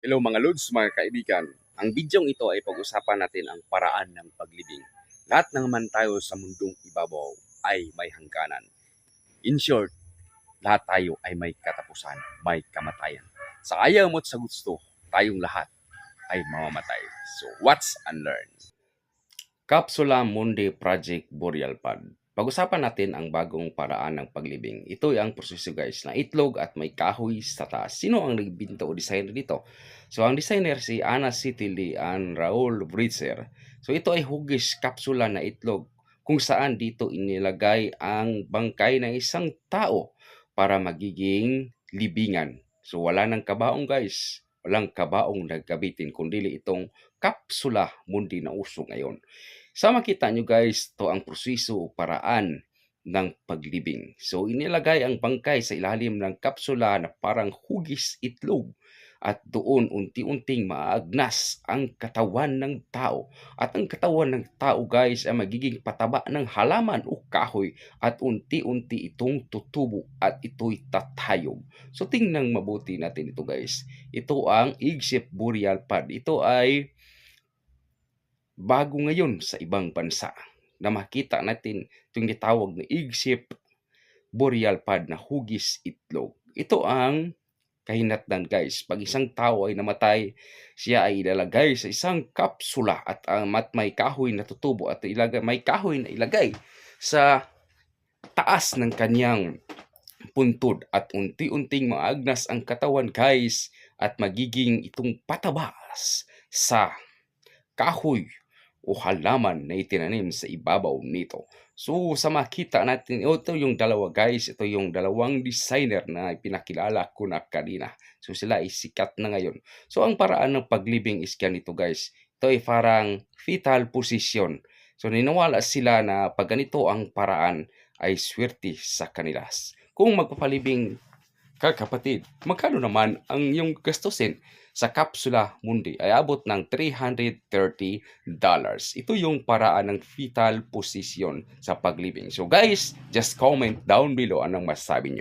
Hello mga Lods, mga kaibigan. Ang bidyong ito ay pag-usapan natin ang paraan ng paglibing. Lahat ng naman tayo sa mundong ibabaw ay may hangganan. In short, lahat tayo ay may katapusan, may kamatayan. Sa ayaw mo't sa gusto, tayong lahat ay mamamatay. So, what's unlearn? Capsula Mundi Project Boreal Pad. Pag-usapan natin ang bagong paraan ng paglibing. Ito ay ang proseso guys na itlog at may kahoy sa taas. Sino ang nagbinto o designer dito? So ang designer si Ana Citili and Raul Britzer. So ito ay hugis kapsula na itlog kung saan dito inilagay ang bangkay ng isang tao para magiging libingan. So wala nang kabaong guys. Walang kabaong nagkabitin kundi itong kapsula mundi na uso ngayon. Sa makita nyo guys, to ang proseso o paraan ng paglibing. So inilagay ang bangkay sa ilalim ng kapsula na parang hugis itlog at doon unti-unting maagnas ang katawan ng tao. At ang katawan ng tao guys ay magiging pataba ng halaman o kahoy at unti-unti itong tutubo at ito'y tatayog. So tingnan mabuti natin ito guys. Ito ang egg-shaped burial pad. Ito ay bago ngayon sa ibang bansa na makita natin itong gitawag na egg-shaped boreal pad na hugis itlog. Ito ang kahinatnan guys. Pag isang tao ay namatay, siya ay ilalagay sa isang kapsula at ang mat may kahoy na tutubo at ilagay, may kahoy na ilagay sa taas ng kanyang puntod at unti-unting maagnas ang katawan guys at magiging itong patabas sa kahoy o halaman na itinanim sa ibabaw nito. So sa makita natin, ito yung dalawa guys, ito yung dalawang designer na pinakilala ko na kanina. So sila ay sikat na ngayon. So ang paraan ng paglibing is ganito guys. Ito ay parang fetal position. So ninawala sila na pag ganito ang paraan ay swerte sa kanila. Kung magpapalibing ka kapatid, magkano naman ang yung gastusin sa Capsula Mundi ay abot ng $330. Ito yung paraan ng fetal position sa paglibing. So guys, just comment down below anong masasabi niyo.